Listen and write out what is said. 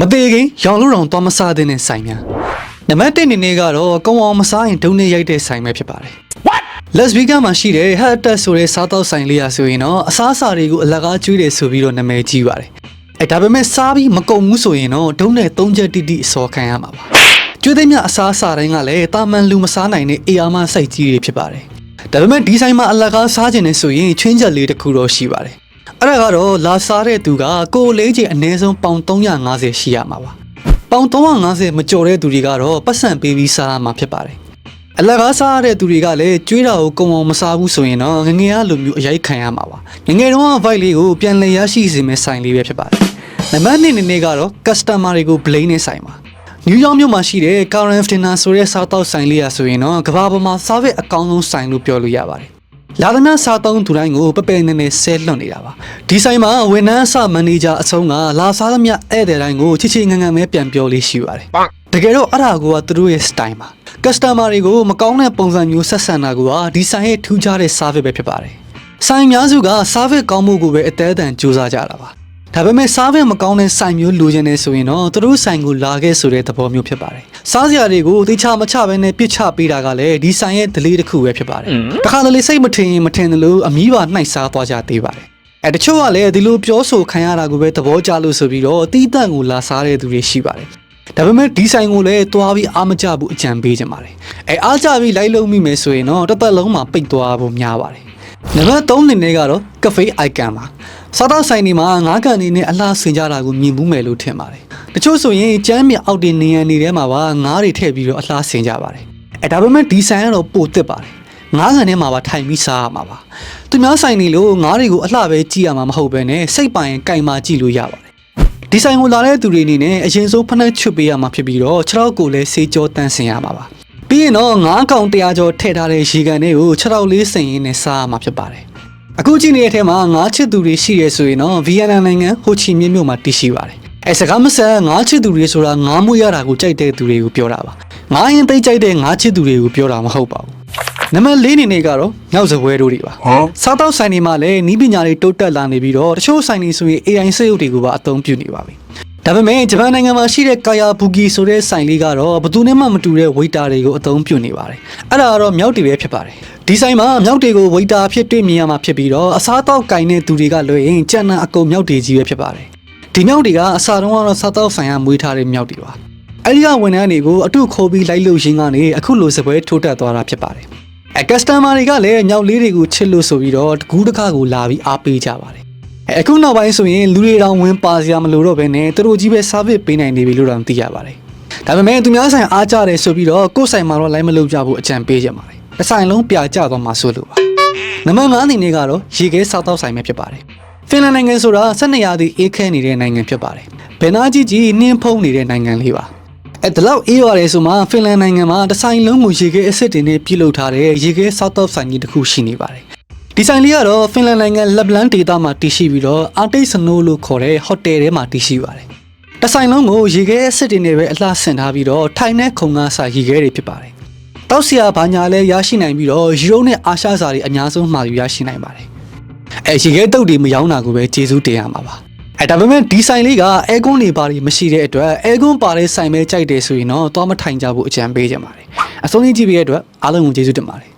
မသေးခင်ရောင်လို့တောင်သွားမစားတဲ့ဆိုင်များနံပါတ်1အနေနဲ့ကတော့ကောင်းအောင်မစားရင်ဒုံနဲ့ရိုက်တဲ့ဆိုင်ပဲဖြစ်ပါတယ် Las Vegas မှာရှိတဲ့ Hatter ဆိုတဲ့စားတောက်ဆိုင်လေးရဆိုရင်တော့အစားအစာတွေကိုအလကားကျွေးတယ်ဆိုပြီးတော့နာမည်ကြီးပါတယ်အဲဒါပေမဲ့စားပြီးမကုန်ဘူးဆိုရင်တော့ဒုံနဲ့၃ချက်တိတိအစောခံရမှာပါကျွေးသိမ်းမြအစားအစာတိုင်းကလည်းတာမန်လူမစားနိုင်တဲ့အေယာမစိုက်ကြီးတွေဖြစ်ပါတယ်ဒါပေမဲ့ဒီဆိုင်မှာအလကားစားခြင်းနဲ့ဆိုရင်ချွင်းချက်လေးတစ်ခုတော့ရှိပါတယ် အဲ့ဒါကတော့လာစားတဲ့သူကကိုယ်လေးချင်အနည်းဆုံးပေါင်350ရှိရမှာပါပေါင်350မကျော်တဲ့သူတွေကတော့ပတ်စံပေးပြီးစားရမှာဖြစ်ပါတယ်အလကားစားရတဲ့သူတွေကလည်းကျွေးတာကိုကုံအောင်မစားဘူးဆိုရင်တော့ငငယ်ကလိုမျိုးအရိုက်ခံရမှာပါငငယ်တော့ vibe လေးကိုပြန်လည်ရရှိစေမယ့်ဆိုင်လေးပဲဖြစ်ပါတယ်နံပါတ်1အနေနဲ့ကတော့ customer တွေကို blame နဲ့ဆိုင်ပါနယူးယောက်မြို့မှာရှိတဲ့ Karen Dinner ဆိုတဲ့စားတောက်ဆိုင်လေးရဆိုရင်တော့ကမ္ဘာပေါ်မှာ service အကောင်းဆုံးဆိုင်လို့ပြောလို့ရပါတယ် လာသမျှစားသုံးသူတိုင်းကိုပပယ်နေနေဆဲလွတ်နေတာပါဒီဆိုင်မှာဝန်ထမ်းအစမန်နေဂျာအဆုံးကလာစားသမျှဧည့်သည်တိုင်းကိုချစ်ချစ်ငန်းငန်းပဲပြန်ပြောလေးရှိပါတယ်တကယ်တော့အဲ့ဒါကသူတို့ရဲ့ style ပါ customer တွေကိုမကောင်းတဲ့ပုံစံမျိုးဆက်ဆံတာကဒီဆိုင်ရဲ့ထူးခြားတဲ့ service ပဲဖြစ်ပါတယ်ဆိုင်အများစုက service ကောင်းမှုကိုပဲအသေးအတန်စူးစမ်းကြတာပါ ဒါပေမဲ့ service မကောင်းတဲ့ဆိုင်မျိုးလိုချင်နေဆိုရင်တော့သူတို့ဆိုင်ကိုလာခဲ့ဆိုတဲ့သဘောမျိုးဖြစ်ပါတယ်စားစရာတွေကိုတေချာမချဘဲနဲ့ပြစ်ချပေးတာကလည်းဒီဆိုင်ရဲ့ delay တစ်ခုပဲဖြစ်ပါတယ်တခါတလေစိတ်မထင်ရင်မထင်တယ်လို့အမီးပါနှိုက်စားသွားကြသေးပါတယ်အဲတချို့ကလည်းဒီလိုပြောဆိုခံရတာကိုပဲသဘောကျလို့ဆိုပြီးတော့တီးတန့်ကိုလာစားတဲ့သူတွေရှိပါတယ်ဒါပေမဲ့ဒီဆိုင်ကိုလည်းတွားပြီးအားမကြဘူးအကြံပေးကြပါတယ်အဲအားကြပြီးလိုက်လုံးမိမယ်ဆိုရင်တော့တစ်သက်လုံးမှာပိတ်သွားဖို့များပါတယ် နံပါတ်3အနေနဲ့ကတော့ cafe icon ပါစားတော့ဆိုင်ဒီမှာငါးကန်နေနဲ့အလားဆင်ကြတာကိုမြင်မှုမယ်လို့ထင်ပါတယ်တချို့ဆိုရင်ကျမ်းမြေအောက်တင်နေရန်နေထဲမှာပါငါးတွေထည့်ပြီးတော့အလားဆင်ကြပါတယ်အဲဒါပေမဲ့ဒီဆိုင်ကတော့ပိုတက်ပါတယ်ငါးကန်ထဲမှာပါထိုင်ပြီးစားရမှာပါသူများဆိုင်နေလို့ငါးတွေကိုအလှပဲကြည့်ရမှာမဟုတ်ဘဲနဲ့စိတ်ပိုင်ကင်မာကြည့်လို့ရပါတယ်ဒီဆိုင်ကိုလာတဲ့သူတွေအနေနဲ့အရင်ဆုံးဖနှက်ချွတ်ပေးရမှာဖြစ်ပြီးတော့ခြေထောက်ကိုလည်းဆေးကြောတန်းဆင်ရမှာပါ ပြီးရင်တော့ငါးကောင်တရားကျော်ထည့်ထားတဲ့ရေကန်တွေကိုခြေထောက်လေးဆင်ရင်းနဲ့စားရမှာဖြစ်ပါတယ်အခုကြည့်နေတဲ့အထက်မှာငါးချစ်သူတွေရှိရဲဆိုရင်တော့ဗီယက်နမ်နိုင်ငံဟိုချီမင်းမြို့မှာတည်ရှိပါတယ်အဲစကားမဆက်ငါးချစ်သူတွေဆိုတာငါးမွေးရတာကိုကြိုက်တဲ့သူတွေကိုပြောတာပါငါးရင်သိကြိုက်တဲ့ငါးချစ်သူတွေကိုပြောတာမဟုတ်ပါဘူးနံပါတ်၄အနေနဲ့ကတော့မြောက်စပွဲတို့တွေပါစားတော့ဆိုင်တွေမှာလည်းနီးပညာတွေတိုးတက်လာနေပြီးတော့တချို့ဆိုင်တွေဆိုရင် AI စက်ရုပ်တွေကိုပါအသုံးပြုနေပါပြီ ဒါပေမဲ့ဂျပန်နိုင်ငံမှာရှိတဲ့ကာယာဘူဂီဆိုတဲ့ဆိုင်လေးကတော့ဘယ်သူနဲ့မှမတူတဲ့ဝေတာတွေကိုအသုံးပြုနေပါတယ်အဲ့ဒါကတော့မြောက်တွေပဲဖြစ်ပါတယ်ဒီဆိုင်မှာမြောက်တွေကိုဝေတာအဖြစ်တွေ့မြင်ရမှာဖြစ်ပြီးတော့အစားတော့ကင်တဲ့သူတွေကလွှဲရင်ကြံ့နာအကုန်မြောက်တွေကြီးပဲဖြစ်ပါတယ်ဒီမြောက်တွေကအစားတော့ကတော့စားတော့ဆိုင်ကမွေးထားတဲ့မြောက်တွေပါအဲ့ဒီကဝန်ထမ်းတွေကိုအထုခိုးပြီးလိုက်လို့ရင်းကနေအခုလိုစပွဲထိုးတက်သွားတာဖြစ်ပါတယ်အဲကစတမာတွေကလည်းမြောက်လေးတွေကိုချစ်လို့ဆိုပြီးတော့တကူးတစ်ခါကိုလာပြီးအားပေးကြပါတယ် အဲအခုနောက်ပိုင်းဆိုရင်လူတွေတောင်ဝင်ပါစရာမလိုတော့ဘဲနဲ့သူတို့ကြီးပဲ service ပေးနိုင်နေပြီလို့တောင်သိရပါတယ်ဒါပေမဲ့သူများဆိုင်အားကြတယ်ဆိုပြီးတော့ကိုယ့်ဆိုင်မှာတော့လိုက်မလုပ်ကြဘူးအကြံပေးကြပါတယ်တစ်ဆိုင်လုံးပြကြသွားမှာဆိုလို့ပါနံပါတ်5အနေနဲ့ကတော့ရေခဲစားတော့ဆိုင်ပဲဖြစ်ပါတယ်ဖင်လန်နိုင်ငံဆိုတာ12ရာသီအေးခဲနေတဲ့နိုင်ငံဖြစ်ပါတယ်ဘယ်နာကြီးကြီးနှင်းဖုံးနေတဲ့နိုင်ငံလေးပါအဲ့ဒါလောက်အေးရတယ်ဆိုမှဖင်လန်နိုင်ငံမှာတစ်ဆိုင်လုံးကိုရေခဲအစ်စ်တင်နဲ့ပြုလုပ်ထားတဲ့ရေခဲဆောက်တော့ဆိုင်ကြီးတစ်ခုရှိနေပါတယ် ဒီဆိုင်လေးကတော့ဖင်လန်နိုင်ငံလက်ဘလန်ဒေသမှာတည်ရှိပြီးတော့အာတိတ်စနိုးလို့ခေါ်တဲ့ဟိုတယ်ထဲမှာတည်ရှိပါတယ်တစ်ဆိုင်လုံးကိုရေခဲအစ်စ်တင်နဲ့ပဲအလှဆင်ထားပြီးတော့ထိုင်တဲ့ခုံကားစာရေခဲတွေဖြစ်ပါတယ်တောက်စရာဘာညာလဲရရှိနိုင်ပြီးတော့ယူရိုနဲ့အာရှစာတွေအများဆုံးမှာယူရရှိနိုင်ပါတယ်အဲရေခဲတုတ်တွေမရောင်းတာကိုပဲကျေးဇူးတင်ရမှာပါအဲဒါပေမဲ့ဒီဆိုင်လေးကအဲကွန်းတွေပါတွေမရှိတဲ့အတွက်အဲကွန်းပါတဲ့ဆိုင်ပဲကြိုက်တယ်ဆိုရင်တော့သွားမထိုင်ကြဘူးအကြံပေးကြပါတယ်အဆုံးကြီးကြည့်ပြီးတဲ့အတွက်အားလုံးကိုကျေးဇူးတင်ပါတယ်